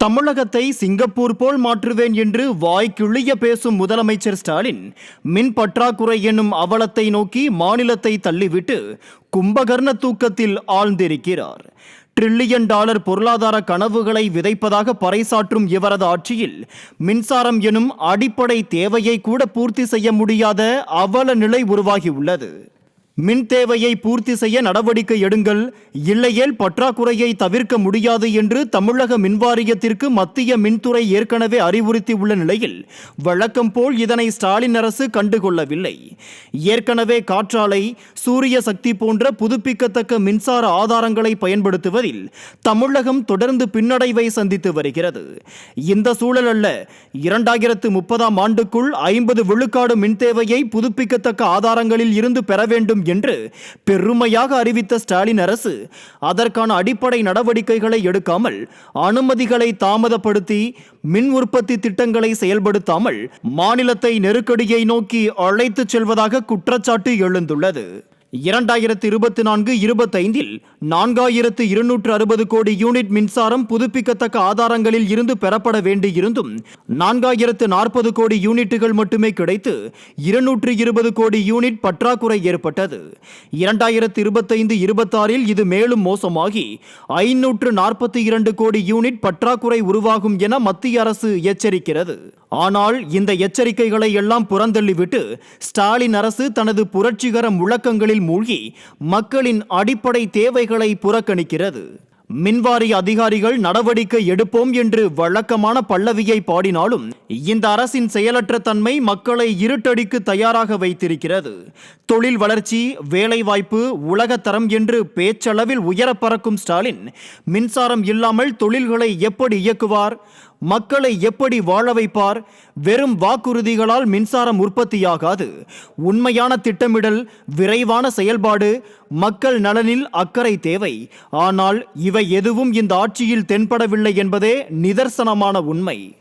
தமிழகத்தை சிங்கப்பூர் போல் மாற்றுவேன் என்று வாய் பேசும் முதலமைச்சர் ஸ்டாலின் மின் பற்றாக்குறை என்னும் அவலத்தை நோக்கி மாநிலத்தை தள்ளிவிட்டு கும்பகர்ண தூக்கத்தில் ஆழ்ந்திருக்கிறார். ட்ரில்லியன் டாலர் பொருளாதார கனவுகளை விதைப்பதாக பறைசாற்றும் இவரது ஆட்சியில் மின்சாரம் எனும் அடிப்படை தேவையை கூட பூர்த்தி செய்ய முடியாத அவல நிலை உருவாகியுள்ளது. மின் தேவையை பூர்த்தி செய்ய நடவடிக்கை எடுங்கள். இல்லையேல் பற்றாக்குறையை தவிர்க்க முடியாது என்று தமிழக மின்வாரியத்திற்கு மத்திய மின்துறை ஏற்கனவே அறிவுறுத்தியுள்ள நிலையில் வழக்கம் போல் இதனை ஸ்டாலின் அரசு கண்டுகொள்ளவில்லை. ஏற்கனவே காற்றாலை சூரிய சக்தி போன்ற புதுப்பிக்கத்தக்க மின்சார ஆதாரங்களை பயன்படுத்துவதில் தமிழகம் தொடர்ந்து பின்னடைவை சந்தித்து வருகிறது. இந்த சூழல் அல்ல இரண்டாயிரத்து முப்பதாம் ஆண்டுக்குள் ஐம்பது விழுக்காடு மின் தேவையை புதுப்பிக்கத்தக்க ஆதாரங்களில் இருந்து பெற வேண்டும் என்று பெருமையாக அறிவித்த ஸ்டாலின் அரசு அதற்கான அடிப்படை நடவடிக்கைகளை எடுக்காமல் அனுமதிகளை தாமதப்படுத்தி மின் உற்பத்தி திட்டங்களை செயல்படுத்தாமல் மாநிலத்தை நெருக்கடியை நோக்கி அழைத்துச் செல்வதாக குற்றச்சாட்டு எழுந்துள்ளது. இரண்டாயிரத்து இருபத்தி நான்கு இருபத்தைந்தில் நான்காயிரத்து இருநூற்று அறுபது கோடி யூனிட் மின்சாரம் புதுப்பிக்கத்தக்க ஆதாரங்களில் இருந்து பெறப்பட வேண்டியிருந்தும் நான்காயிரத்து நாற்பது கோடி யூனிட்டுகள் மட்டுமே கிடைத்து இருநூற்று இருபது கோடி யூனிட் பற்றாக்குறை ஏற்பட்டது. இரண்டாயிரத்து இருபத்தைந்து இருபத்தாறில் இது மேலும் மோசமாகி ஐநூற்று நாற்பத்தி இரண்டு கோடி யூனிட் பற்றாக்குறை உருவாகும் என மத்திய அரசு எச்சரிக்கிறது. ஆனால் இந்த எச்சரிக்கைகளை எல்லாம் புறந்தள்ளிவிட்டு ஸ்டாலின் அரசு தனது புரட்சிகர முழக்கங்களில் மூழ்கி மக்களின் அடிப்படை தேவைகளை புறக்கணிக்கிறது. மின்வாரிய அதிகாரிகள் நடவடிக்கை எடுப்போம் என்று வழக்கமான பல்லவியை பாடினாலும் இந்த அரசின் செயலற்ற தன்மை மக்களை இருட்டடிக்கு தயாராக வைத்திருக்கிறது. தொழில் வளர்ச்சி வேலைவாய்ப்பு உலகத்தரம் என்று பேச்சளவில் உயர பறக்கும் ஸ்டாலின் மின்சாரம் இல்லாமல் தொழில்களை எப்படி இயக்குவார்? மக்களை எப்படி வாழ வைப்பார்? வெறும் வாக்குறுதிகளால் மின்சாரம் உற்பத்தியாகாது. உண்மையான திட்டமிடல் விரைவான செயல்பாடு மக்கள் நலனில் அக்கறை தேவை. ஆனால் இவை எதுவும் இந்த ஆட்சியில் தென்படவில்லை என்பதே நிதர்சனமான உண்மை.